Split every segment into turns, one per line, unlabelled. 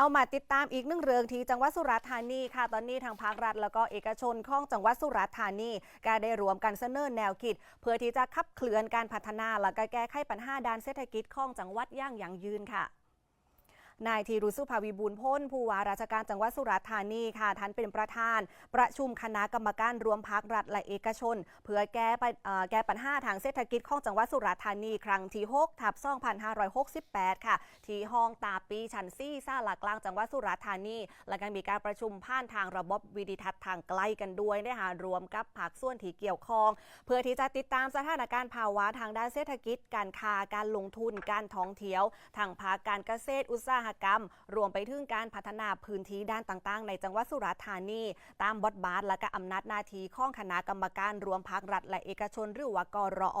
เอามาติดตามอีกหนึ่งเรื่องที่จังหวัดสุราษฎร์ธานีค่ะ ตอนนี้ทางภาครัฐ แล้วก็เอกชนของจังหวัดสุราษฎร์ธานีก็ได้รวมกันเสนอแนวคิด เพื่อที่จะขับเคลื่อนการพัฒนาและก็แก้ไขปัญหาด้านเศรษฐกิจของจังหวัดอย่างยั่งยืนค่ะ นายธีรุสุภาวิบูลพ้นผู้ว่าราชการจังหวัดสุราษฎร์ธานีค่ะท่านเป็นประธาน ประชุมคณะกรรมการรวมพักรัฐและเอกชน เพื่อแก้แก้ปัญหาทางเศรษฐกิจของจังหวัดสุราษฎร์ธานี ครั้งที่6ทับ2568 ค่ะ ที่ห้องตาปีชันซี่ซ่าหลักกลางจังหวัดสุราษฎร์ธานี และก็มีการประชุมผ่านทางระบบวิดิทัศน์ทางไกลกันด้วยนะคะรวมกับภาคส่วนที่เกี่ยวข้อง เพื่อที่จะติดตามสถานการณ์ภาวะทางด้านเศรษฐกิจ การค้าการลงทุนการท่องเที่ยวทางภาคการเกษตรอุตสาหกรรม รวมไปถึงการพัฒนาพื้นที่ด้านต่างๆ ในจังหวัดสุราษฎร์ธานี ตามบทบาทและก็อำนาจหน้าที่ของคณะกรรมการรวมพักรัฐและเอกชนหรือว่ากรอ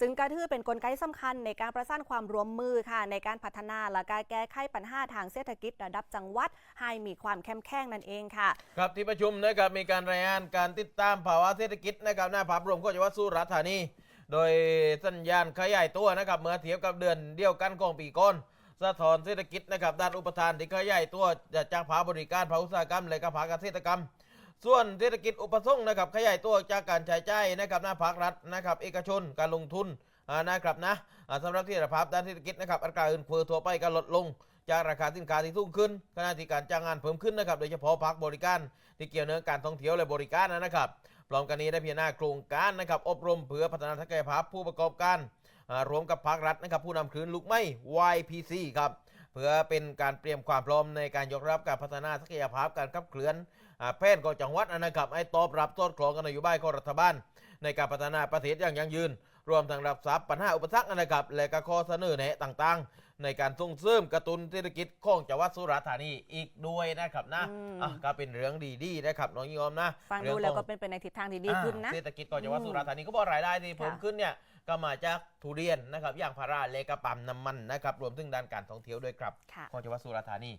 ซึ่งก็ถือเป็นกลไกสำคัญในการประสานความร่วมมือค่ะ ในการพัฒนาและการแก้ไขปัญหาทางเศรษฐกิจระดับจังหวัด ให้มีความเข้มแข็งนั่นเองค่ะ
ครับที่ประชุมนะครับมีการรายงานการติดตามภาวะเศรษฐกิจนะครับหน้าภาพรวมของจังหวัดสุราษฎร์ธานี โดยสัญญาณขยายตัวนะครับเมื่อเทียบกับเดือนเดียวกันของปีก่อน สะท้อนเศรษฐกิจนะครับด้านอุปทานที่ขยายตัวจากภาคบริการภาคอุตสาหกรรม และก็ภาคเกษตรกรรม ส่วนเศรษฐกิจอุปสงค์นะครับขยายตัวจากการใช้จ่ายนะครับหน้าภาครัฐนะครับเอกชนการลงทุนนะครับนะสำหรับที่ระภาพด้านเศรษฐกิจนะครับอัตราเงินเฟ้อทั่วไปก็ลดลง จากราคาสินค้าที่สูงขึ้นขณะที่การจ้างงานเพิ่มขึ้นนะครับโดยเฉพาะภาคบริการที่เกี่ยวเนื่องการท่องเที่ยวและบริการนะครับ พร้อมกันนี้ได้พิจารณาโครงการนะครับอบรมเพื่อพัฒนาทักษะภาพผู้ประกอบการรวมกับภาครัฐนะครับผู้นำคลื่นลุกไม้ YPC ครับเพื่อเป็นการเตรียมความพร้อมในการยกรับการพัฒนาศักยภาพการขับเคลื่อนแพทย์ของจังหวัดนะครับให้ตอบรับต้นคลองกับนโยบายของรัฐบาล ในการพัฒนาประเทศอย่างยั่งยืน รวมทั้งรับทราบปัญหาอุปสรรคนะครับ และก็ข้อเสนอแนะต่างๆ ในการส่งเสริมกระตุ้นเศรษฐกิจของจังหวัดสุราษฎร์ธานีอีกด้วยนะครับนะ
อืม
อะก็เป็นเรื่องดีๆนะครับน้องยอมนะ
ฟัง
เรื่
ดู
อง
แล้ว
ข
ก็
อง
เป็นไปในทิศทางที่ดีขึ้นนะ
อ่าเศรษฐกิจของจังหวัด
อืม
สุราษฎร์ธานีก็บอกรายได้ที่เพิ่ม
ค่ะ
ขึ้นเนี่ยก็มาจากทุเรียนนะครับอย่างพาราและกระปั๊มน้ำมันนะครับรวมถึงด้านการท่องเที่ยวด้วยครับ
ค่ะ
ของจังหวัดสุราษฎร์ธานี